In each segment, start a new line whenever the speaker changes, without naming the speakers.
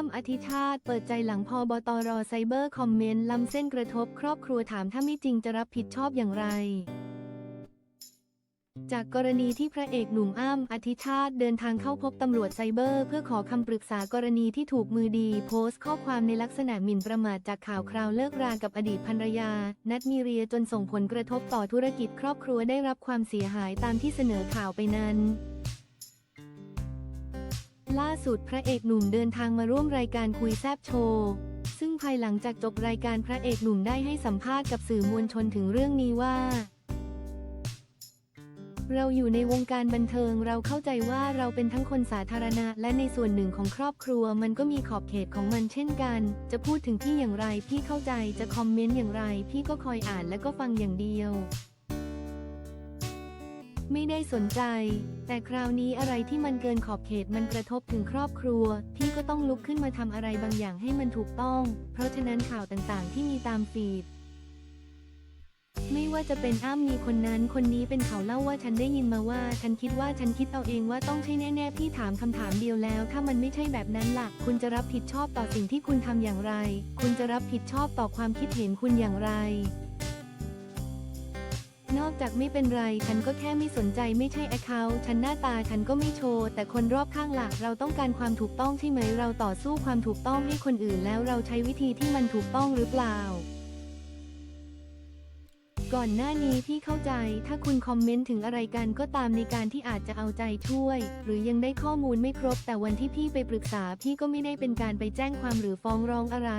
อ้ำอธิชาติเปิดใจหลังพอบตรไซเบอร์คอมเมนต์ล้ำเส้นกระทบครอบครัวถามถ้าไม่จริงจะรับผิดชอบอย่างไร จากกรณีที่พระเอกหนุ่มอ้ำอธิชาติเดินทางเข้าพบตำรวจไซเบอร์ เพื่อขอคำปรึกษากรณีที่ถูกมือดี โพสต์ข้อความในลักษณะหมิ่นประมาทจากข่าวคราวเลิกรากับอดีตภรรยา นัดมีเรียจนส่งผลกระทบต่อธุรกิจครอบครัวได้รับความเสียหายตามที่เสนอข่าวไปนั้น ล่าสุดพระเอกหนุ่มเดินทางมาร่วมรายการคุยแซบโชว์ ซึ่งภายหลังจากจบรายการพระเอกหนุ่มได้ให้สัมภาษณ์กับสื่อมวลชนถึงเรื่องนี้ว่า เราอยู่ในวงการบันเทิงเราเข้าใจว่าเราเป็นทั้งคนสาธารณะ และในส่วนหนึ่งของครอบครัวมันก็มีขอบเขตของมันเช่นกัน จะพูดถึงพี่อย่างไรพี่เข้าใจจะคอมเมนต์อย่างไร พี่ก็คอยอ่านและก็ฟังอย่างเดียว ไม่ได้สนใจ แต่คราวนี้อะไรที่มันเกินขอบเขตมันกระทบถึงครอบครัว พี่ก็ต้องลุกขึ้นมาทำอะไรบางอย่างให้มันถูกต้อง เพราะฉะนั้นข่าวต่างๆ ที่มีตามฟีดไม่ว่าจะเป็นอ้ำมีคนนั้นคนนี้เป็นเขาเล่าว่าฉันได้ยินมาว่า ฉันคิดว่าฉันคิดเอาเองว่าต้องใช่แน่ๆพี่ถามคำถามเดียวแล้ว ถ้ามันไม่ใช่แบบนั้นล่ะ คุณจะรับผิดชอบต่อสิ่งที่คุณทำอย่างไร คุณจะรับผิดชอบต่อความคิดเห็นคุณอย่างไร นอกจากไม่เป็นไร ฉันก็แค่ไม่สนใจไม่ใช่แอคเคาท์ฉันหน้าตาฉันก็ไม่โชว์ แต่คนรอบข้างหลักเราต้องการความถูกต้องใช่ไหม เราต่อสู้ความถูกต้องให้คนอื่นแล้วเราใช้วิธีที่มันถูกต้องหรือเปล่า ก่อนหน้านี้พี่เข้าใจ ถ้าคุณคอมเมนต์ถึงอะไรกันก็ตามในการที่อาจจะเอาใจช่วย หรือยังได้ข้อมูลไม่ครบ แต่วันที่พี่ไปปรึกษาพี่ก็ไม่ได้เป็นการไปแจ้งความหรือฟ้องร้องอะไร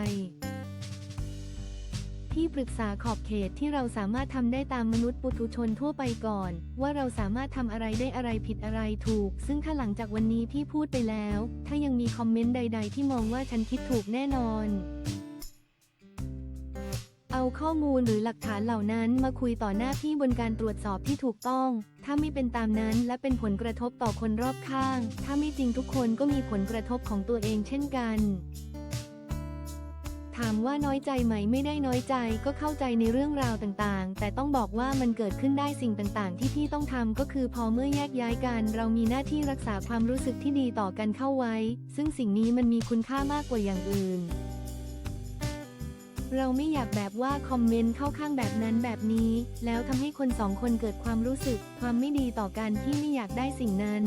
พี่ปรึกษาขอบเขตที่เราสามารถทำได้ตามมนุษย์ปุถุชนทั่วไปก่อน ว่าเราสามารถทำอะไรได้อะไรผิดอะไรถูก ซึ่งถ้าหลังจากวันนี้พี่พูดไปแล้ว ถ้ายังมีคอมเมนต์ใด ๆ ที่มองว่าฉันคิดถูกแน่นอน เอาข้อมูลหรือหลักฐานเหล่านั้นมาคุยต่อหน้าพี่บนการตรวจสอบที่ถูกต้อง ถ้าไม่เป็นตามนั้นและเป็นผลกระทบต่อคนรอบข้าง ถ้าไม่จริงทุกคนก็มีผลกระทบของตัวเองเช่นกัน ถามว่าน้อยใจไหมไม่ได้น้อยใจก็เข้าใจในเรื่องราวต่างๆ แต่ต้องบอกว่ามันเกิดขึ้นได้สิ่งต่างๆ ที่พี่ต้องทำก็คือพอเมื่อแยกย้ายกัน เรามีหน้าที่รักษาความรู้สึกที่ดีต่อกันเข้าไว้ ซึ่งสิ่งนี้มันมีคุณค่ามากกว่าอย่างอื่นเราไม่อยากแบบว่าคอมเมนต์เข้าข้างแบบนั้นแบบนี้ แล้วทำให้คนสองคนเกิดความรู้สึก ความไม่ดีต่อกันที่ไม่อยากได้สิ่งนั้น